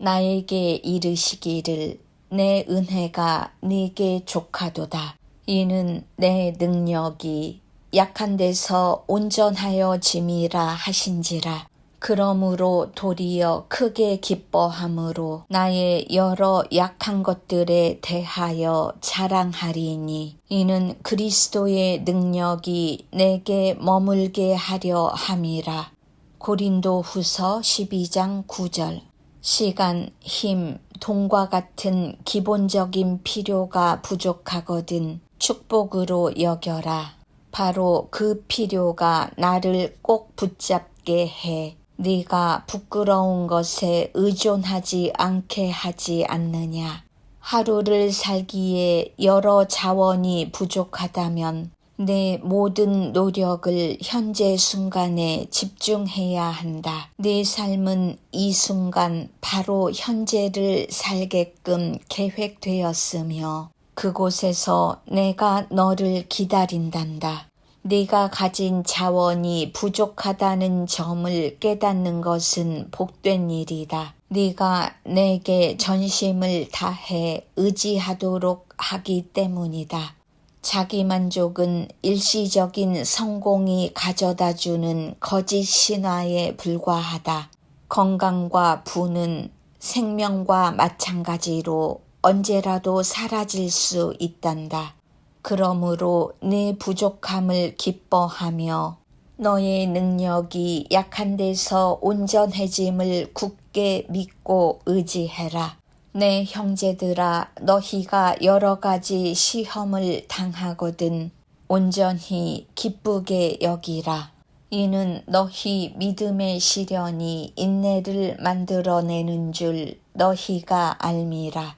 나에게 이르시기를 내 은혜가 네게 족하도다. 이는 내 능력이 약한 데서 온전하여 짐이라 하신지라. 그러므로 도리어 크게 기뻐함으로 나의 여러 약한 것들에 대하여 자랑하리니 이는 그리스도의 능력이 내게 머물게 하려 함이라. 고린도 후서 12장 9절 시간, 힘, 돈과 같은 기본적인 필요가 부족하거든 축복으로 여겨라. 바로 그 필요가 나를 꼭 붙잡게 해. 네가 부끄러운 것에 의존하지 않게 하지 않느냐. 하루를 살기에 여러 자원이 부족하다면 내 모든 노력을 현재 순간에 집중해야 한다. 내 삶은 이 순간 바로 현재를 살게끔 계획되었으며 그곳에서 내가 너를 기다린단다. 네가 가진 자원이 부족하다는 점을 깨닫는 것은 복된 일이다. 네가 내게 전심을 다해 의지하도록 하기 때문이다. 자기 만족은 일시적인 성공이 가져다 주는 거짓 신화에 불과하다. 건강과 부는 생명과 마찬가지로 언제라도 사라질 수 있단다. 그러므로 내 부족함을 기뻐하며 너의 능력이 약한 데서 온전해짐을 굳게 믿고 의지해라. 내 형제들아, 너희가 여러 가지 시험을 당하거든 온전히 기쁘게 여기라. 이는 너희 믿음의 시련이 인내를 만들어내는 줄 너희가 알미라.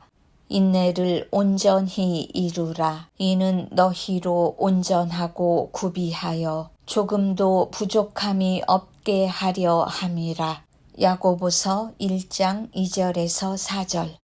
인내를 온전히 이루라. 이는 너희로 온전하고 구비하여 조금도 부족함이 없게 하려 함이라. 야고보서 1장 2절에서 4절